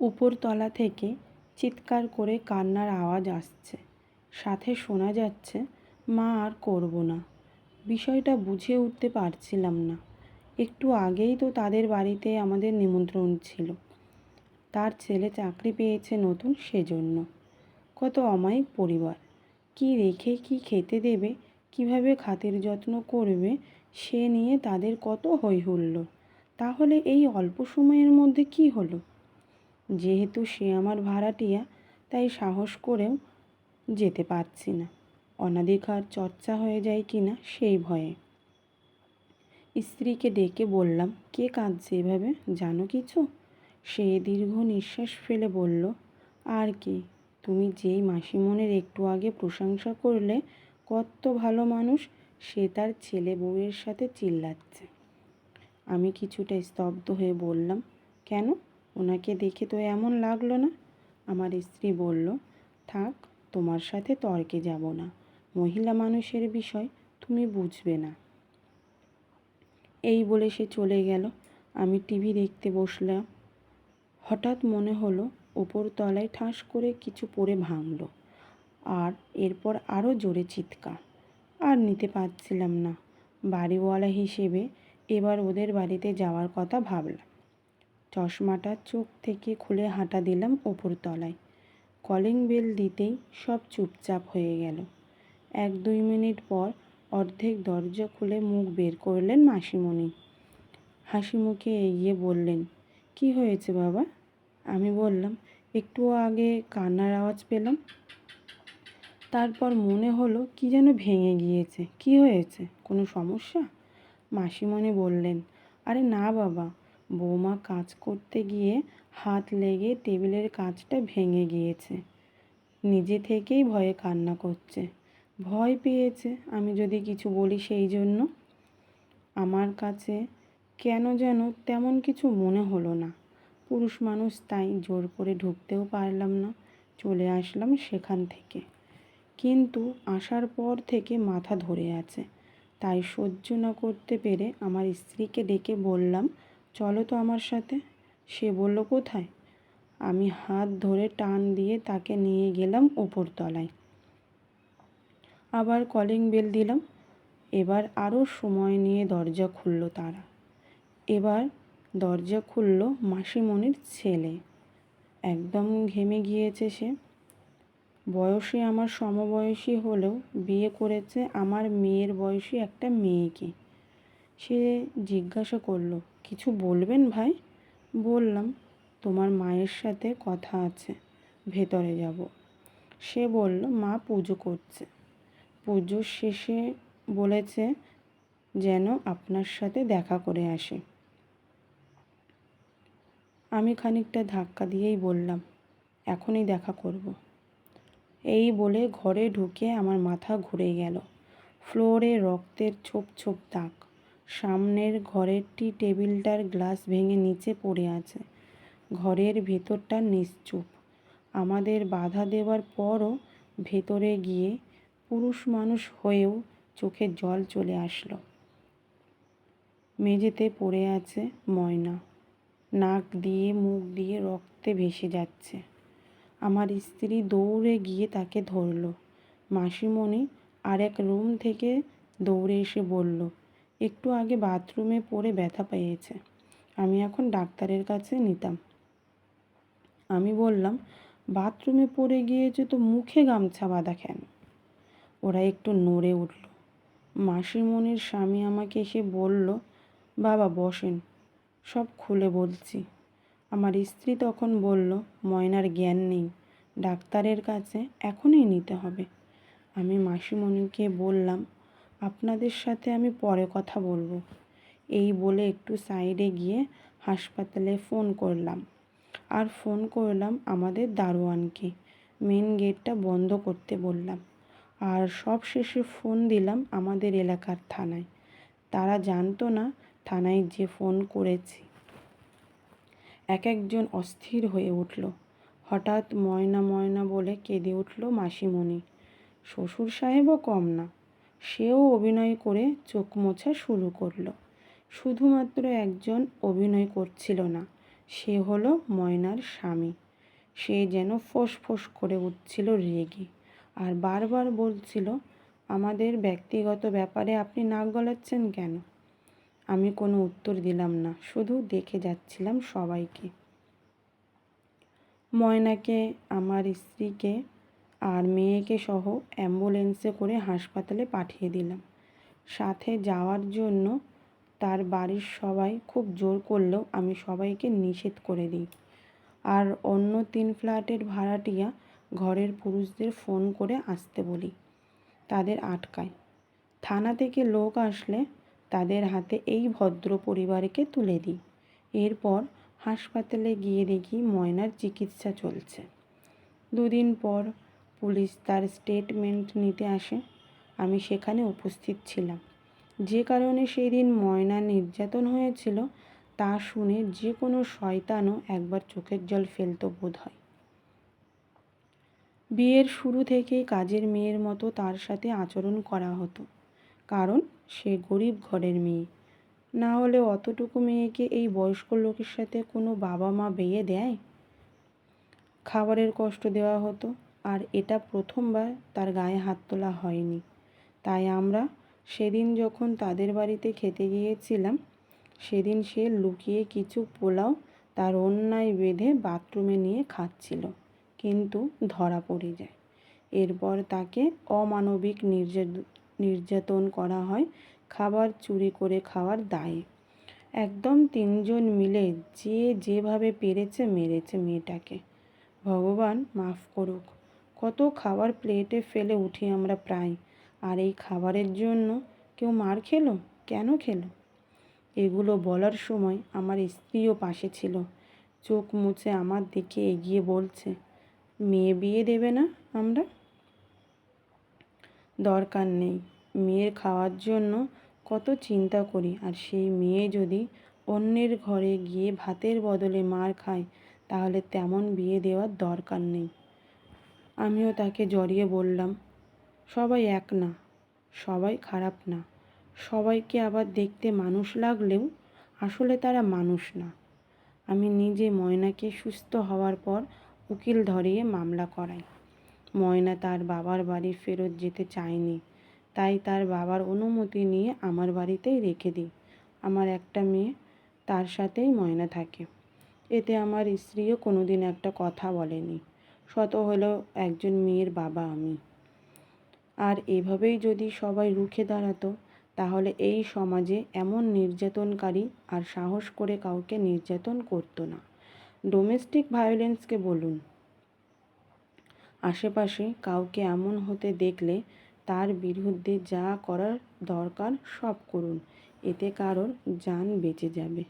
উপরতলা থেকে চিৎকার করে কান্নার আওয়াজ আসছে। সাথে শোনা যাচ্ছে, মা আর করব না। বিষয়টা বুঝে উঠতে পারছিলাম না। একটু আগেই তো তাদের বাড়িতে আমাদের নিমন্ত্রণ ছিল। তার ছেলে চাকরি পেয়েছে নতুন সেজন্য। কত অমায়িক পরিবার। কি রেখে কি খেতে দেবে, কীভাবে খাতির যত্ন করবে, সে নিয়ে তাদের কত হইহুল্লোড় তাহলে এই অল্প সময়ের মধ্যে কি হলো? যেহেতু সে আমার ভাড়াটিয়া, তাই সাহস করেও যেতে পারছি না। অনাধিকার চর্চা হয়ে যায় কি না, সেই ভয়ে। স্ত্রীকে ডেকে বললাম, কে কাঁদছে এভাবে? জানো কিছু? সে দীর্ঘ নিঃশ্বাস ফেলে বলল, আর কি? তুমি যেই মাসিমনের একটু আগে প্রশংসা করলে কত ভালো মানুষ, সে তার ছেলে বউয়ের সাথে চিল্লাচ্ছে। আমি কিছুটা স্তব্ধ হয়ে বললাম, কেন? ওনাকে দেখে তো এমন লাগল না। আমার স্ত্রী বলল, থাক, তোমার সাথে তর্কে যাব না। মহিলা মানুষের বিষয় তুমি বুঝবে না। এই বলে সে চলে গেল। আমি টিভি দেখতে বসলাম। হঠাৎ মনে হলো, ওপর তলায় ঠাস করে কিছু পড়ে ভাঙলো। আর এরপর আরও জোরে চিৎকার। আর নিতে পারছিলাম না। বাড়িওয়ালা হিসেবে এবার ওদের বাড়িতে যাওয়ার কথা ভাবলাম। চশমাটা চোখ থেকে খুলে হাঁটা দিলাম ওপর তলায়। কলিং বেল দিতেই সব চুপচাপ হয়ে গেল। এক দুই মিনিট পর অর্ধেক দরজা খুলে মুখ বের করলেন মাসিমণি। হাসি মুখে এগিয়ে বললেন, কি হয়েছে বাবা? আমি বললাম, একটু আগে কান্নার আওয়াজ পেলাম। তারপর মনে হলো কি যেন ভেঙে গিয়েছে। কি হয়েছে? কোনো সমস্যা? মাসিমণি বললেন, আরে না বাবা বৌমা কাজ করতে গিয়ে হাত লেগে টেবিলের কাঁচটা ভেঙে গিয়েছে। নিজে থেকেই ভয়ে কান্না করছে। ভয় পেয়েছে, আমি যদি কিছু বলি সেই জন্য। আমার কাছে কেন যেন তেমন কিছু মনে হলো না। পুরুষ মানুষ তাই জোর করে ঢুকতেও পারলাম না, চলে আসলাম সেখান থেকে। কিন্তু আসার পর থেকে মাথা ধরে আছে। তাই সহ্য না করতে পেরে আমার স্ত্রীকে ডেকে বললাম চলো তো আমার সাথে। সে বলল, কোথায়? আমি হাত ধরে টান দিয়ে তাকে নিয়ে গেলাম ওপরতলায় আবার কলিং বেল দিলাম। এবার আরও সময় নিয়ে দরজা খুলল তারা। এবার দরজা খুলল মাসিমণির ছেলে। একদম ঘেমে গিয়েছে সে। বয়সে আমার সমবয়সী হলেও বিয়ে করেছে আমার মেয়ের বয়সী একটা মেয়েকে। সে জিজ্ঞাসা করল, কিছু বলবেন ভাই? বললাম, তোমার মায়ের সাথে কথা আছে, ভেতরে যাব। সে বলল, মা পুজো করছে। পুজোর শেষে বলেছে যেন আপনার সাথে দেখা করে আসে। আমি খানিকটা ধাক্কা দিয়েই বললাম, এখনই দেখা করব। এই বলে ঘরে ঢুকে আমার মাথা ঘুরে গেল, ফ্লোরে রক্তের ছোপ ছোপ দাগ। সামনের ঘরেরটি টেবিলটার গ্লাস ভেঙে নিচে পড়ে আছে। ঘরের ভেতরটা নিশ্চুপ। আমাদের বাধা দেওয়ার পরও ভেতরে গিয়ে পুরুষ মানুষ হয়েও চোখে জল চলে আসলো। মেঝেতে পড়ে আছে ময়না। নাক দিয়ে, মুখ দিয়ে রক্তে ভেসে যাচ্ছে। আমার স্ত্রী দৌড়ে গিয়ে তাকে ধরল। মাসিমণি আরেক রুম থেকে দৌড়ে এসে বলল একটু আগে বাথরুমে পড়ে ব্যথা পেয়েছে। আমি এখন ডাক্তারের কাছে নিতাম। আমি বললাম, বাথরুমে পড়ে গিয়েছে তো মুখে গামছা বাঁধা কেন? ওরা একটু নড়ে উঠল। মাসিমণির স্বামী আমাকে এসে বলল, বাবা, বসেন, সব খুলে বলছি। আমার স্ত্রী তখন বলল, ময়নার জ্ঞান নেই, ডাক্তারের কাছে এখনই নিতে হবে। আমি মাসিমণিকে বললাম আপনাদের সাথে আমি পরে কথা বলব। এই বলে একটু সাইডে গিয়ে হাসপাতালে ফোন করলাম। আর ফোন করলাম আমাদের দারোয়ানকে। মেন গেটটা বন্ধ করতে বললাম। আর সব শেষে ফোন দিলাম আমাদের এলাকার থানায়। তারা জানতো না থানায় যে ফোন করেছি। এক একজন অস্থির হয়ে উঠল। হঠাৎ ময়না ময়না বলে কেঁদে উঠল মাসিমণি। শ্বশুর সাহেবও কম না। সেও অভিনয় করে চোখ মোছা শুরু করল। শুধুমাত্র একজন অভিনয় করছিল না, সে হলো ময়নার স্বামী। সে যেন ফোঁস ফোঁস করে উঠছিল রেগে আর বারবার বলছিল, আমাদের ব্যক্তিগত ব্যাপারে আপনি নাক গলাচ্ছেন কেন? আমি কোনো উত্তর দিলাম না, শুধু দেখে যাচ্ছিলাম সবাইকে। ময়নাকে, আমার স্ত্রীকে আর মেয়েকে সহ অ্যাম্বুলেন্সে করে হাসপাতালে পাঠিয়ে দিলাম। সাথে যাওয়ার জন্য তার বাড়ির সবাই খুব জোর করলেও আমি সবাইকে নিষেধ করে দিই। আর অন্য তিন ফ্ল্যাটের ভাড়াটিয়া ঘরের পুরুষদের ফোন করে আসতে বলি। তাদের আটকায়। থানা থেকে লোক আসলে তাদের হাতে এই ভদ্র পরিবারকে তুলে দিই। এরপর হাসপাতালে গিয়ে দেখি ময়নার চিকিৎসা চলছে। দুদিন পর পুলিশ তার স্টেটমেন্ট নিতে আসে, আমি সেখানে উপস্থিত ছিলাম। যে কারণে সেই দিন ময়না নির্যাতন হয়েছিল, তা শুনে যে কোনো শয়তানও একবার চোখের জল ফেলতো বোধ হয়। বিয়ের শুরু থেকেই কাজের মেয়ের মতো তার সাথে আচরণ করা হতো, কারণ সে গরিব ঘরের মেয়ে। না হলে অতটুকু মেয়েকে এই বয়স্ক লোকের সাথে কোনো বাবা মা বিয়ে দেয়? খাবারের কষ্ট দেওয়া হতো আর এটা প্রথমবার তার গায়ে হাত তোলা হয়নি। তাই আমরা সেদিন যখন তাদের বাড়িতে খেতে গিয়েছিলাম, সেদিন সে লুকিয়ে কিছু পোলাও তার অন্যায় বেঁধে বাথরুমে নিয়ে খাচ্ছিল, কিন্তু ধরা পড়ে যায়। এরপর তাকে অমানবিক নির্যাতন করা হয় খাবার চুরি করে খাওয়ার দায়ে। একদম তিনজন মিলে যে যেভাবে পেরেছে মেরেছে মেয়েটাকে। ভগবান মাফ করুক। কত খাবার প্লেটে ফেলে উঠি আমরা প্রায়। আর এই খাবারের জন্য কেউ মার খেলো? কেন খেলো? এগুলো বলার সময় আমার স্ত্রীও পাশে ছিল। চোখ মুছে আমার দিকে এগিয়ে বলছে, মেয়ে বিয়ে দেবে না আমরা? দরকার নেই। মেয়ের খাওয়ার জন্য কত চিন্তা করি। আর সেই মেয়ে যদি অন্যের ঘরে গিয়ে ভাতের বদলে মার খায়, তাহলে তেমন বিয়ে দেওয়ার দরকার নেই। আমিও তাকে জড়িয়ে বললাম, সবাই এক না, সবাই খারাপ না। সবাইকে আবার দেখতে মানুষ লাগলেও আসলে তারা মানুষ না। আমি নিজে ময়নাকে সুস্থ হওয়ার পর উকিল ধরিয়ে মামলা করাই। ময়না তার বাবার বাড়ি ফেরত যেতে চায়নি। তাই তার বাবার অনুমতি নিয়ে আমার বাড়িতেই রেখে দিই। আমার একটা মেয়ে, তার সাথেই ময়না থাকে। এতে আমার স্ত্রীও কোনোদিন একটা কথা বলেনি। শত হলেও একজন মেয়ের বাবা আমি। আর এভাবেই যদি সবাই রুখে দাঁড়াতো, তাহলে এই সমাজে এমন নির্যাতনকারী আর সাহস করে কাউকে নির্যাতন করতো না। ডোমেস্টিক ভায়োলেন্সকে বলুন। আশেপাশে কাউকে এমন হতে দেখলে তার বিরুদ্ধে যা করার দরকার সব করুন, এতে কারোর যান বেঁচে যাবে।